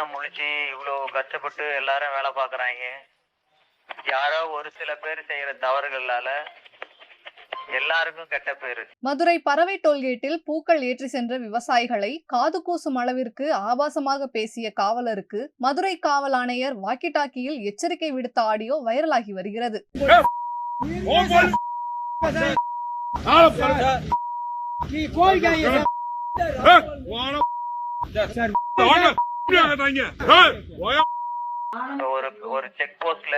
கண்ணை முழிச்சு இவ்வளோ கஷ்டப்பட்டு எல்லாரும் வேலை பார்க்குறாங்க. யாரோ ஒரு சில பேர் செய்யற தவறுகளால எல்லாருக்கும் கெட்ட பேரு. மதுரை பறவை டோல்கேட்டில் பூக்கள் ஏற்றி சென்ற விவசாயிகளை காது கூசும் அளவிற்கு ஆபாசமாக பேசிய காவலருக்கு மதுரை காவல் ஆணையர் வாக்கி டாக்கியில் எச்சரிக்கை விடுத்த ஆடியோ வைரலாகி வருகிறது. நீ ஒரு ஒரு செக் போஸ்ட்ல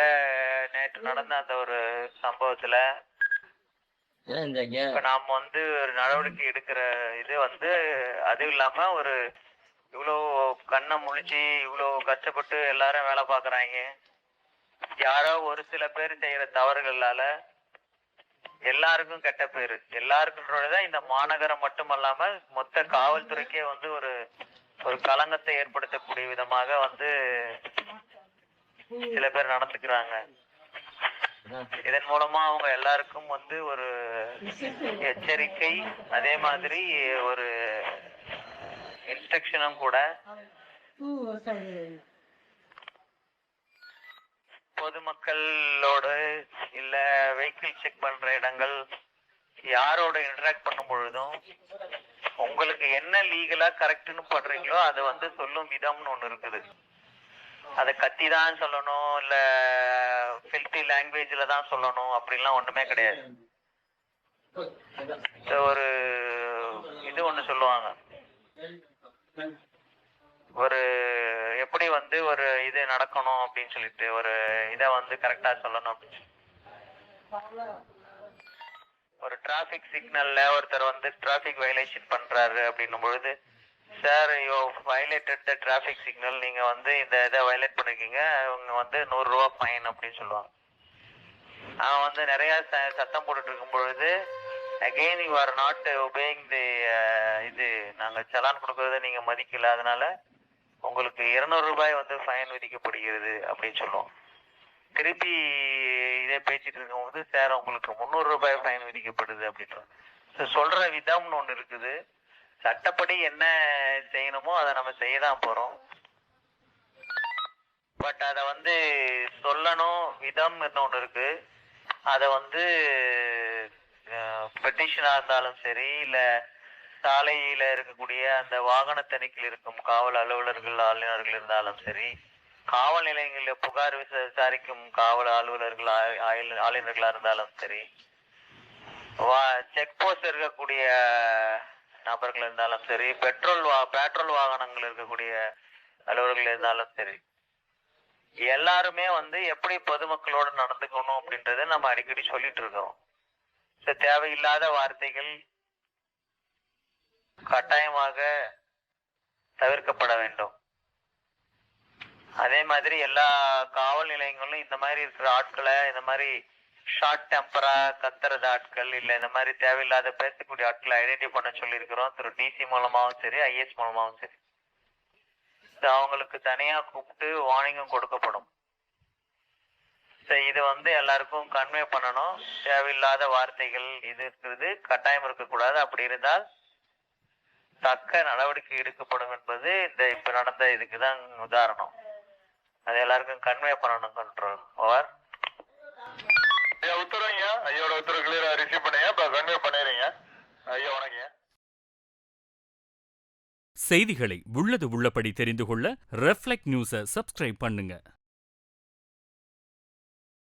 நேற்று நடந்த அந்த ஒரு சம்பவத்துல இப்ப நாம வந்து ஒரு நடவடிக்கை எடுக்கிற இது வந்து அது இல்லாம ஒரு இவ்வளோ கண்ணை முழிச்சு இவ்வளோ கஷ்டப்பட்டு எல்லாரும் வேலை பார்க்குறாங்க. யாரோ ஒரு சில பேர் செய்யற தவறுகளால எல்லாருக்கும் கெட்ட பேரு. எல்லாருக்குன்றதான் இந்த மாநகரம் மட்டுமல்லாம மொத்த காவல்துறைக்கே வந்து ஒரு ஒரு களங்கத்தை ஏற்படுத்தக்கூடிய விதமாக வந்து சில பேர் நடந்துக்கிறாங்க. இதன் மூலமா அவங்க எல்லாருக்கும் வந்து ஒரு எச்சரிக்கை அதே மாதிரி ஒரு இன்ஸ்ட்ரக்ஷனும் கூட. பொதுமக்களோடு இல்ல வெஹிக்கிள் செக் பண்ற இடங்கள் யாரோட இன்டராக்ட் பண்ணும் பொழுதும் உங்களுக்கு என்ன லீகலா கரெக்ட்னு பண்றீங்களோ அதை வந்து சொல்லும் விதம்னு ஒண்ணு இருக்குது. அதை கத்தி தான் சொல்லணும் இல்ல ஃபில்டி லாங்குவேஜ்ல தான் சொல்லணும் அப்படின்லாம் ஒண்ணுமே கிடையாது. ஒரு இது ஒண்ணு சொல்லுவாங்க. ஒரு எப்படி வந்து ஒரு இது நடக்கணும் அப்படின்னு சொல்லிட்டு ஒரு இதை வந்து கரெக்டா சொல்லணும் அப்படின்னு. சொல்லி. ஒரு டிராபிக் சிக்னல்ல ஒருத்தர் வந்து டிராபிக் வயலேஷன் பண்றாரு அப்படின்னும் பொழுது sir you violated the traffic signal நீங்க வந்து இந்த இதை வயலேட் பண்ணிருக்கீங்க. அவங்க வந்து நூறு ரூபா ஃபைன் அப்படின்னு சொல்லுவாங்க. அவன் வந்து நிறைய ச- சத்தம் போட்டுட்டு இருக்கும் பொழுது again you are not obeying the இது நாங்க சலான் கொடுக்கறத நீங்க மதிக்கல. அதனால உங்களுக்கு இருநூறு ரூபாய் வந்து ஃபைன் விதிக்கப்படுகிறது அப்படின்னு சொல்லுவோம் திருப்பி இதே பேசிட்டு இருக்கும்போது சார் உங்களுக்கு முந்நூறு ரூபாய் ஃபைன் விதிக்கப்படுது அப்படின்ற சொல்ற விதம்னு ஒன்று இருக்குது. சட்டப்படி என்ன செய்யணுமோ அதை நம்ம செய்ய தான் போறோம். பட் அதை வந்து சொல்லணும் விதம்னு ஒன்று இருக்கு. அதை வந்து பெட்டிஷனாக இருந்தாலும் சரி இல்லை சாலையில் இருக்கக்கூடிய அந்த வாகன தணிக்கையில் இருக்கும் காவல் அலுவலர்கள் ஆளுநர்கள் இருந்தாலும் சரி காவல் நிலையங்களில் புகார் விசாரிக்கும் காவல் அலுவலர்கள் ஆ- ஆயுள்- ஆளுநர்களா இருந்தாலும் சரி. செக் போஸ்ட் இருக்கக்கூடிய நபர்கள் இருந்தாலும் சரி பெட்ரோல் வா பெட்ரோல் வாகனங்கள் இருக்கக்கூடிய அலுவலர்கள் இருந்தாலும் சரி எல்லாருமே வந்து எப்படி பொதுமக்களோட நடந்துக்கணும் அப்படின்றத நம்ம அடிக்கடி சொல்லிட்டு இருக்கோம். So, தேவையில்லாத வார்த்தைகள் கட்டாயமாக தவிர்க்கப்பட வேண்டும். அதே மாதிரி எல்லா காவல் நிலையங்களும் இந்த மாதிரி இருக்கிற ஆட்களை இந்த மாதிரி ஷார்ட் டெம்பரா கத்துறது ஆட்கள் இல்ல இந்த மாதிரி தேவையில்லாத பேசக்கூடிய ஆட்களை ஐடென்டிஃபை பண்ண சொல்லியிருக்கிறோம். திரு டிசி மூலமாகவும் சரி ஐஎஸ் மூலமாகவும் சரி. அவங்களுக்கு தனியா கூப்பிட்டு வார்னிங்கும் கொடுக்கப்படும். இது வந்து எல்லாருக்கும் கன்வே பண்ணணும். தேவையில்லாத வார்த்தைகள் இது இருக்கிறது கட்டாயம் இருக்கக்கூடாது. அப்படி இருந்தால் தக்க நடவடிக்கை எடுக்கப்படும் என்பது இந்த இப்ப நடந்த இதுக்கு தான் உதாரணம். அது எல்லாருக்கும் கன்வே பண்ணணும் கண்ட்ரோல் ஓவர் ஐயா உத்தரவுங்க. ஐயோட உத்தரவு கிளியரா ரிசீவ் பண்ணுங்க. இப்ப கன்வே பண்ணிடுறீங்க. ஐயா வணக்கங்க. செய்திகளை உள்ளது உள்ளபடி தெரிந்து கொள்ள ரெஃப்ளெக்ட் நியூஸை சப்ஸ்கிரைப் பண்ணுங்க.